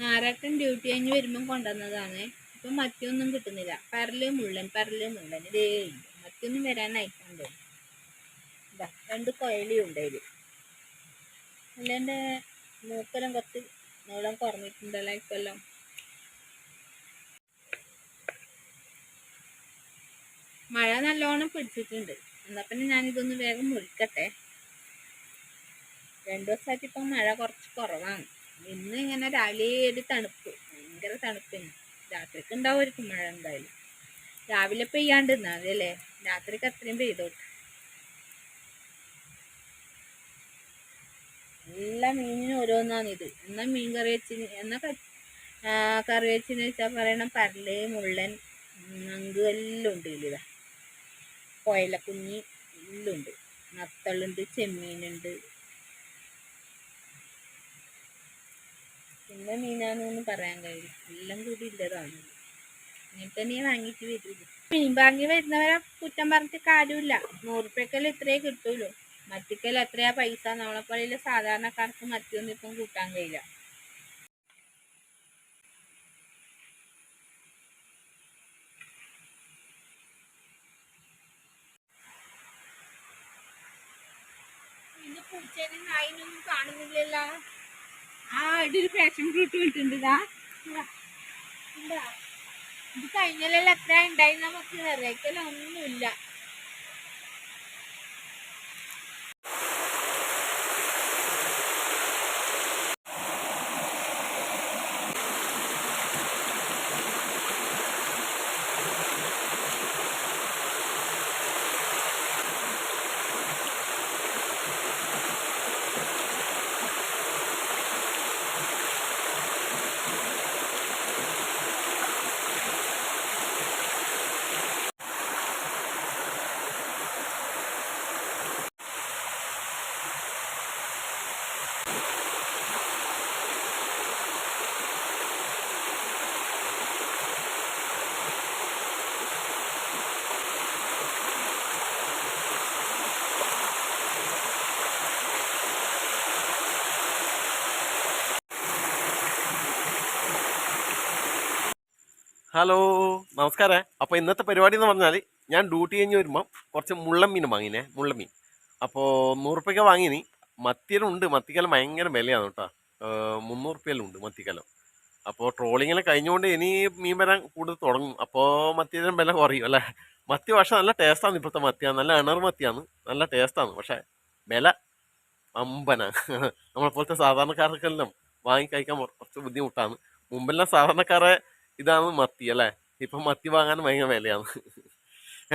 നാരാട്ടൻ duty കഴിഞ്ഞ് വരുമ്പം കൊണ്ടുവന്നതാണ്. ഇപ്പം മറ്റൊന്നും കിട്ടുന്നില്ല. പരൽ മുള്ളൻ പരൽ മുള്ളൻ. ഇതേ മറ്റൊന്നും വരാനായിട്ടുണ്ട് ഇതാ രണ്ട് കൊയലിയുണ്ട് അതിൽ അല്ല എന്റെ മൂക്കെല്ലാം കുറച്ച് നീളം കുറഞ്ഞിട്ടുണ്ടല്ലോ ഇപ്പെല്ലാം മഴ നല്ലോണം പിടിച്ചിട്ടുണ്ട്. എന്നാൽ പിന്നെ ഞാനിതൊന്ന് വേഗം മുറിക്കട്ടെ. രണ്ടു ദിവസമായിട്ട് ഇപ്പം മഴ കുറച്ച് കുറവാണ്. ഇന്ന് ഇങ്ങനെ രാവിലെ ഒരു തണുപ്പ്. ഭയങ്കര തണുപ്പിന്. രാത്രിക്ക് ഉണ്ടാവുമായിരിക്കും മഴ എന്തായാലും. രാവിലെ പെയ്യാണ്ട് അതല്ലേ രാത്രിക്ക് അത്രയും പെയ്തോട്ടെ. എല്ലാ മീനിനും ഓരോന്നാണ് ഇത്. എന്നാ മീൻ കറി വെച്ചിന്? എന്നാ കറി വെച്ചിന് വെച്ചാൽ പറയണം പരൽ മുള്ളൻ നങ്ക് എല്ലാം ഉണ്ട് ഇതിലിതാ കോയലക്കുഞ്ഞി എല്ലാം ഉണ്ട്. നത്തളുണ്ട് ചെമ്മീനുണ്ട്. പിന്നെ മീനാന്നൊന്നും പറയാൻ കഴിയില്ല എല്ലാം കൂടി ഇല്ലതാണ്. ഇങ്ങനെ തന്നെ വാങ്ങിയിട്ട് വരുള്ളൂ മീൻ വാങ്ങി വരുന്നവരെ കുറ്റം പറഞ്ഞിട്ട് കാര്യമില്ല. നൂറുപ്യക്കെല്ലാം ഇത്രയേ കിട്ടുള്ളൂ മത്തിക്കെല്ലാം എത്രയാ പൈസ? നമ്മളെ പോലെയുള്ള സാധാരണക്കാർക്ക് മറ്റൊന്നും ഇപ്പം കൂട്ടാൻ കഴിയില്ല. പൂച്ചേനും നായിനൊന്നും കാണുന്നില്ലല്ലോ. ആ ഇവിടെ ഒരു ഫ്രൂട്ട് കിട്ടുന്നുണ്ട് ഇതാ. ഇതാ. കഴിഞ്ഞാലെല്ലാം എത്ര ഉണ്ടായി നമുക്ക് അറിയിക്കല ഹലോ നമസ്കാരം. അപ്പോൾ ഇന്നത്തെ പരിപാടി എന്ന് പറഞ്ഞാൽ ഞാൻ ഡ്യൂട്ടി കഴിഞ്ഞ് വരുമ്പോൾ കുറച്ച് മുള്ളൻ മീൻ വാങ്ങിനേ മുള്ളൻ മീൻ അപ്പോൾ നൂറുപ്യക്ക് വാങ്ങിനി. മത്തിയിലുണ്ട് മത്തിക്കലം ഭയങ്കര വിലയാണ് കേട്ടോ. മുന്നൂറുപ്യയിലും ഉണ്ട് മത്തിക്കലം. അപ്പോൾ ട്രോളിങ്ങിൽ കഴിഞ്ഞുകൊണ്ട് ഇനി മീൻ വരാൻ കൂടുതൽ തുടങ്ങും. അപ്പോൾ മത്തിയിലും വില കുറയും അല്ലേ? മത്തി പക്ഷേ നല്ല ടേസ്റ്റാണ് ഇപ്പോഴത്തെ മത്തിയാണ്. നല്ല ഇണർ മത്തിയാണ്. നല്ല ടേസ്റ്റാണ് പക്ഷേ വില അമ്പന. നമ്മളെപ്പോലത്തെ സാധാരണക്കാർക്കെല്ലാം വാങ്ങി കഴിക്കാൻ കുറച്ച് ബുദ്ധിമുട്ടാണ്. മുമ്പെല്ലാം സാധാരണക്കാരെ ഇതാണ് മത്തി അല്ലേ? ഇപ്പം മത്തി വാങ്ങാൻ ഭയങ്കര വിലയാണ്.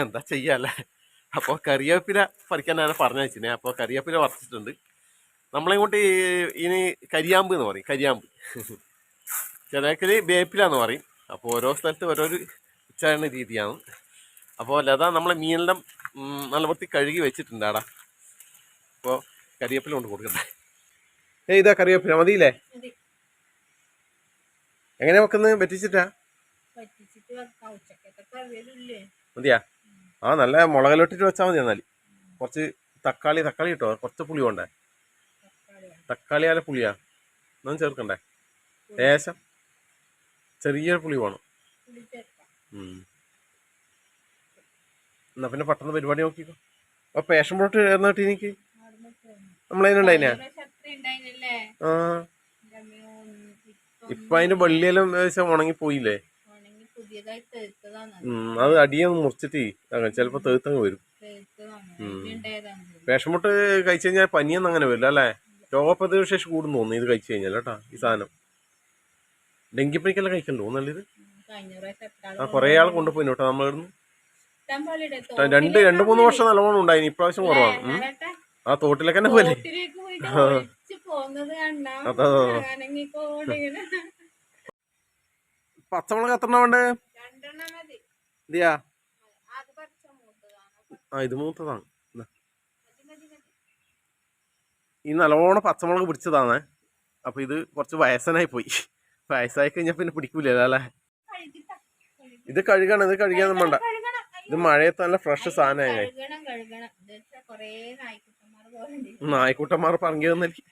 എന്താ ചെയ്യാല്ലേ അപ്പോൾ കറിവേപ്പില പറിക്കാൻ ഞാൻ പറഞ്ഞു വെച്ചിനെ അപ്പോൾ കറിവേപ്പില പറിച്ചിട്ടുണ്ട്. നമ്മളിങ്ങോട്ട് ഇനി കരിയാമ്പ് എന്ന് പറയും കരിയാമ്പ്. ചിലക്കൽ വേപ്പില എന്ന് പറയും. അപ്പോൾ ഓരോ സ്ഥലത്ത് ഓരോരു ഉച്ചാരണ രീതിയാണ്. അപ്പോൾ ലത നമ്മളെ മീനെല്ലാം നല്ല വൃത്തി കഴുകി വെച്ചിട്ടുണ്ട് ആടാ അപ്പോൾ കറിവേപ്പില കൊണ്ട് കൊടുക്കണ്ടേ ഏ ഇതാ കറിവേപ്പില മതിയില്ലേ? മതി. എങ്ങനെ വെക്കുന്നത് വെറ്റിച്ചിട്ടാ പറ്റിച്ചിട്ട് മതിയാ. ആ നല്ല മുളകിലോട്ടിട്ട് വെച്ചാൽ മതി എന്നാൽ കുറച്ച് തക്കാളി തക്കാളി കിട്ടോ? കുറച്ച് പുളി വേണ്ടേ? തക്കാളി ആല പുളിയാ. ഒന്നും ചേർക്കണ്ടേ? ലേശം ചെറിയ പുളി വേണം. എന്നാ പിന്നെ പെട്ടെന്ന് പരിപാടി നോക്കിക്കോ. അപ്പൊ പേഷൻ പ്ലോട്ട് ചേർന്നിട്ട് എനിക്ക്. നമ്മളതിനുണ്ടായിനാ? ആ. ഇപ്പം അതിന്റെ വള്ളിയെല്ലാം ഏകദേശം ഉണങ്ങി പോയില്ലേ? അത്. അടിയൊന്നും മുറിച്ചിട്ട് ചിലപ്പോ തേത്തങ്ങ് വരും. വിഷമുട്ട് കഴിച്ചു കഴിഞ്ഞാൽ പനിയൊന്നും അങ്ങനെ വരില്ല അല്ലേ? രോഗപ്രതിരോധശേഷി കൂടും തോന്നുന്നു ഇത് കഴിച്ചു കഴിഞ്ഞാൽ കേട്ടാ ഈ സാധനം. ഡെങ്കിപ്പനിക്കെല്ലാം കഴിക്കണ്ടോ നല്ലത് ആ കുറേ ആൾ കൊണ്ടുപോയി. കേട്ടോ നമ്മളിവിടുന്ന്. ഇഷ്ടം പോലെ ഉണ്ട്. രണ്ട് രണ്ട് മൂന്ന് വർഷം നല്ലോണം ഉണ്ടായിരുന്നു ഇപ്രാവശ്യം കുറവാണ്. ആ തോട്ടിലൊക്കെ തന്നെ പോലെ പച്ചമുളക് എത്ര ഇതിയാ? മൂത്തതാണ്. ആ ഇത് മൂത്തതാണ്. ഈ നല്ലോണം പച്ചമുളക് പിടിച്ചതാണ്. അപ്പൊ ഇത് കുറച്ച് വയസ്സനായി പോയി. വയസ്സായി കഴിഞ്ഞാ പിന്നെ പിടിക്കൂലല്ലോ അല്ലേ? ഇത് കഴുകണം ഇത് കഴുകിയാൽ വേണ്ട. ഇത് മഴയത്ത് നല്ല ഫ്രഷ് സാധനമായി നായ്ക്കുട്ടന്മാർ പറഞ്ഞു തന്നെനിക്ക്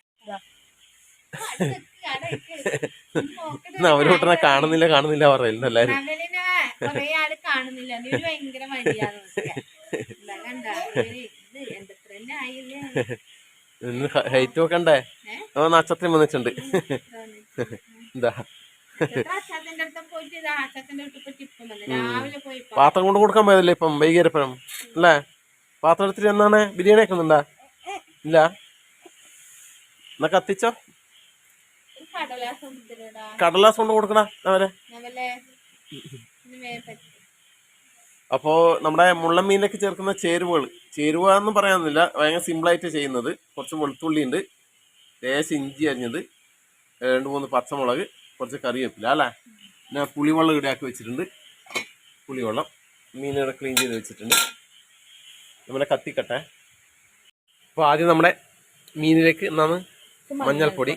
അവരോട്ടനെ കാണുന്നില്ല കാണുന്നില്ല പറയുന്നു എല്ലാരും. ഹൈറ്റ് നോക്കണ്ടേ? ഓ നക്ഷത്രം വന്നിട്ടുണ്ട്. എന്താ പാത്രം കൊണ്ട് കൊടുക്കാൻ പോയതല്ലേ ഇപ്പം? വൈകുന്നേരം അല്ലേ? പാത്രം എടുത്തിട്ട് എന്നാണ്? ബിരിയാണി വെക്കുന്നുണ്ടാ? ഇല്ല. എന്നാ കത്തിച്ചോ? കടലാസം കൊണ്ട് കൊടുക്കണ അവരെ അപ്പോൾ നമ്മുടെ മുള്ളമ്മീനിലേക്ക് ചേർക്കുന്ന ചേരുവകൾ ചേരുവ എന്ന് പറയാനൊന്നുമില്ല. ഭയങ്കര സിമ്പിളായിട്ട് ചെയ്യുന്നത്. കുറച്ച് വെളുത്തുള്ളി ഉണ്ട് ലേശം ഇഞ്ചി അരിഞ്ഞത്. രണ്ട് മൂന്ന് പച്ചമുളക്. കുറച്ച് കറിവേപ്പില അല്ലേ? പിന്നെ പുളിവെള്ളം ഇടയാക്കി വെച്ചിട്ടുണ്ട്. പുളിവെള്ളം മീനുകൾ ക്ലീൻ ചെയ്ത് വെച്ചിട്ടുണ്ട്. നമ്മളെ കത്തിക്കട്ടെ. അപ്പോൾ ആദ്യം നമ്മുടെ മീനിലേക്ക് എന്നാണ്? മഞ്ഞൾപ്പൊടി.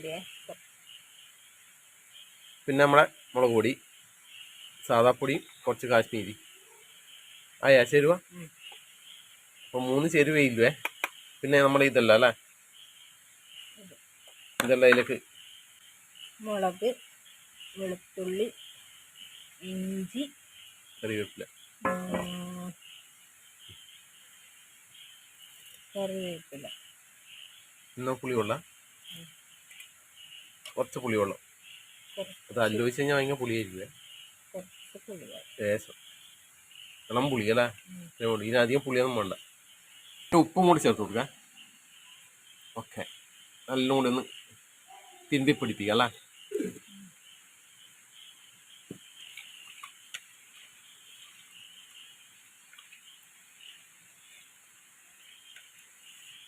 പിന്നെ നമ്മുടെ മുളക് പൊടി സാദാപ്പൊടിയും കുറച്ച് കാശ്മീരി. ആയാ ചേരുവ? അപ്പോൾ മൂന്ന് ചേരുവയില്ലേ പിന്നെ നമ്മൾ ഇതല്ല അല്ലേ? ഇതല്ല ഇതിലേക്ക്. മുളക് വെളുത്തുള്ളി ഇഞ്ചി കറിവേപ്പില. കറിവേപ്പില. എന്നാ പുളിയുള്ള കുറച്ച് പുളിവെള്ളം. അത് ആലോചിച്ച് കഴിഞ്ഞാൽ ഭയങ്കര പുളിയായിരിക്കും ലേശം. ഇളം പുളി അല്ലേ? ഇതിനധികം പുളിയൊന്നും വേണ്ട. ഉപ്പും കൂടി ചേർത്ത് കൊടുക്കാം. ഓക്കെ. നല്ലോണ്ട് കൂടി ഒന്ന് തിരുമ്പി പിടിപ്പിക്കാം അല്ലേ?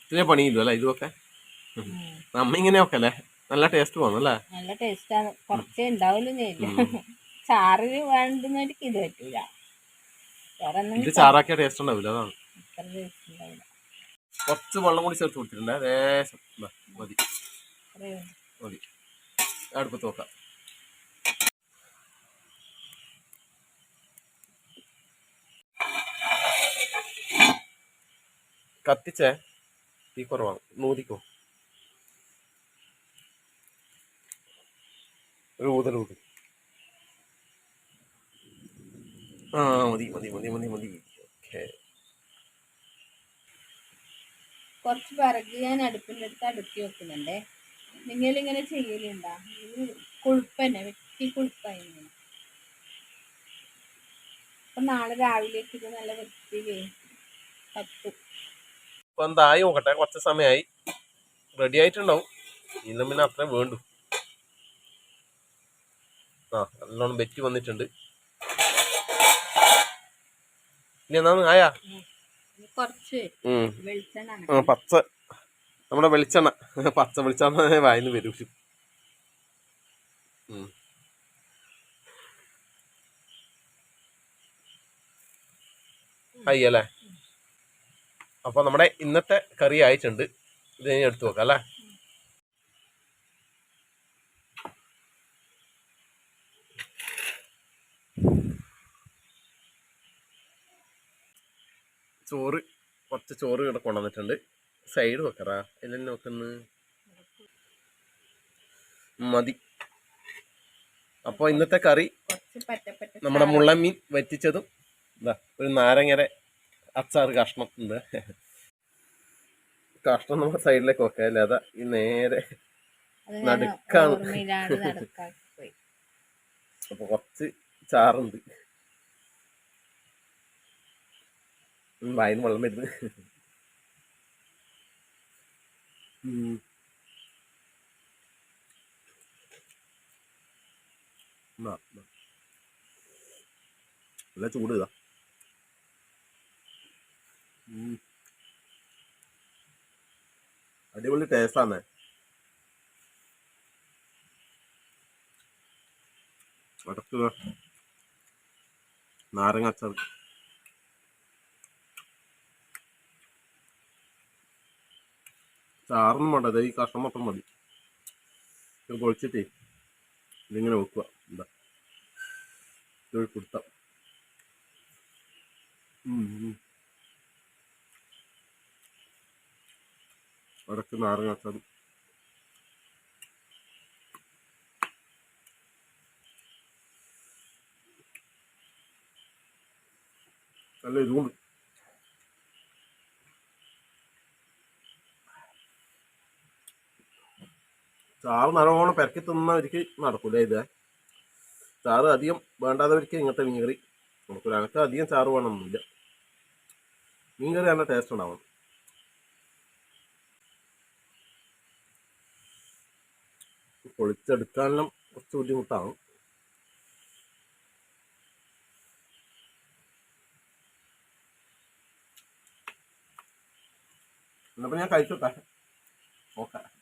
ഇത്രേ പണിയില്ലോ അല്ലേ? ഇതൊക്കെ നമ്മ ഇങ്ങനെ ഇങ്ങനെയൊക്കെ അല്ലേ? നല്ല ടേസ്റ്റ് തോന്നും അല്ലേ നല്ല ടേസ്റ്റാണ് കുറച്ചേ ഉണ്ടാവില്ല ചാറിന് വേണ്ടുന്നവർക്ക് ഇത് പറ്റൂല. ഇത് ചാറാക്കിയ ടേസ്റ്റ് ഉണ്ടാവില്ല അതാണ്. കുറച്ച് വെള്ളം കൂടി ചേർത്ത് കൊടുത്തിട്ടുണ്ട്. ലേശം മതി. മതി. അടുപ്പത്ത് നോക്കാം കത്തിച്ചേ? തീ കുറവാണ്. നൂതിക്കോ ഒരു ഊതൽ ഊതി ആ മതി മതി മതി മതി മതി. ഓക്കെ. കുറച്ച് വിറക് ഞാൻ അടുപ്പിന്റെ അടുത്ത് അടുക്കി വെക്കുന്നുണ്ടേ. നിങ്ങൾ ഇങ്ങനെ ചെയ്യലുണ്ടാ കുഴുപ്പന്നെ വെട്ടി കുഴുപ്പായി ഇങ്ങനെ. അപ്പൊ നാളെ രാവിലേക്ക് ഇത് നല്ല വൃത്തിയിലേ കത്തും ഇപ്പൊ എന്തായി നോക്കട്ടെ. കുറച്ച് സമയമായി റെഡി ആയിട്ടുണ്ടാവും. ഇന്നും പിന്നെ അത്രയും വേണ്ടു. ആ നല്ലോണം ബെറ്റി വന്നിട്ടുണ്ട്. ഇനി എന്നാന്ന്? ആയാ? പച്ച. നമ്മുടെ വെളിച്ചെണ്ണ. പച്ച വെളിച്ചെണ്ണ വായിന്ന് വരും. ഉം. ആയി അല്ലേ അപ്പൊ നമ്മുടെ ഇന്നത്തെ കറി ആയിട്ടുണ്ട്. ഇത് ഇനി എടുത്തു നോക്കാം അല്ലേ? ചോറ് കുറച്ച് ചോറ് ഇവിടെ കൊണ്ടുവന്നിട്ടുണ്ട്. സൈഡ് വെക്കറാ എല്ലാം നോക്കുന്ന മതി. അപ്പോൾ ഇന്നത്തെ കറി നമ്മുടെ മുള്ളമീൻ വറ്റിച്ചതും ഇതാ ഒരു നാരങ്ങര അച്ചാറ് കഷ്ണം ഉണ്ട്. കഷ്ണം നമ്മുടെ സൈഡിലേക്ക് വെക്കാം അല്ലേ അതാ ഈ നേരെ നടുക്കാണ്. അപ്പൊ കുറച്ച് ചാറുണ്ട് വായിന്ന് വെള്ളം വരുന്നു. നല്ല ചൂട് ഇതാ. അടിപൊളി ടേസ്റ്റാണ് അടക്കുക നാരങ്ങ അച്ചാർ. ചാറൊന്നും വേണ്ട ഈ കഷ്ണം മാത്രം മതി. പൊളിച്ചിട്ടേ ഇതിങ്ങനെ വെക്കുക. എന്താ ഇത് കൊടുത്ത വടക്ക് നാരങ്ങാത്തത് നല്ല ഇതുകൊണ്ട് ചാറ് നല്ലോണം പെരക്കി തിന്നവർക്ക് നടക്കൂല ഇത്. ചാറ് അധികം വേണ്ടാത്തവർക്ക് ഇങ്ങനത്തെ മീൻകറി. നമുക്കൊരകത്ത് അധികം ചാറ് വേണമെന്നില്ല മീൻകറി നല്ല ടേസ്റ്റ് ഉണ്ടാവണം. പൊളിച്ചെടുക്കാനെല്ലാം കുറച്ച് ബുദ്ധിമുട്ടാണ്. എന്നപ്പോൾ ഞാൻ കഴിച്ചോട്ടെ. ഓക്കെ.